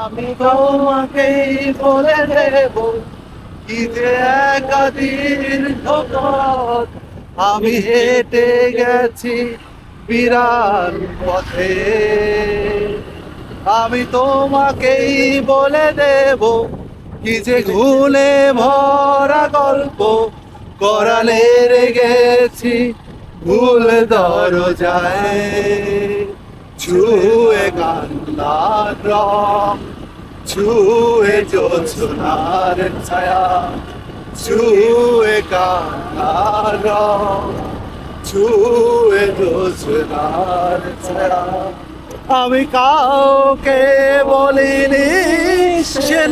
আমি তোমাকে বলে দেব কি যে একাদিন পথ আমি হেঁটে গেছি বিরান পথে। আমি তোমাকেই বলে দেব কি যে ঘুলে ভরা গল্প। করালে গেছি ভুল দরজায়। ছুঁয়ে কান্নার রং। ছুঁয়ে জোছনার ছায়া, ছুঁয়ে কান্নার ছুঁয়ে জোছনার ছায়া। আমি কাউকে বলিনি সে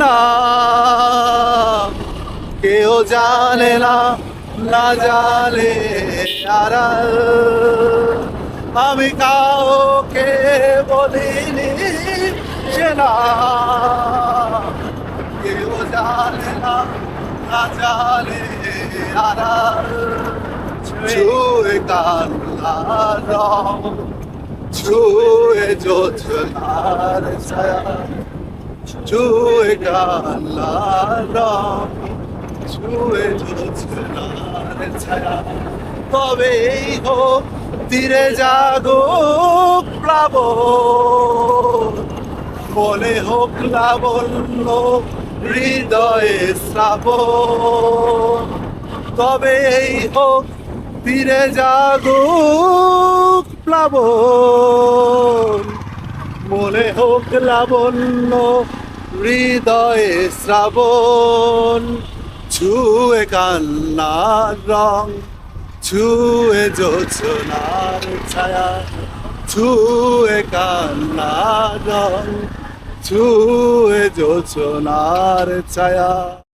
কেউ জানে না না জানে আড়াল। আমি কাউকে বলিনি না কেউ জানে না জানে আড়াল ছুঁয়ে কান্নার রং ছুঁয়ে জোছনার ছায়া ছুঁয়ে কান্নার রং ছুঁয়ে জোছনার ছায়া তবে এই হোক, তীরে জাগুক প্লাবন। মনে হোক লাবণ্য হৃদয়ে শ্রাবণ। তবে এই হোক তীরে জাগুক প্লাবন। মনে হোক লাবণ্য হৃদয়ে শ্রাবণ। ছুঁয়ে কান্নার রং, ছুঁয়ে জোছনার ছায়া। ছুঁয়ে কান্নার ছুঁয়ে জোছনার ছায়া।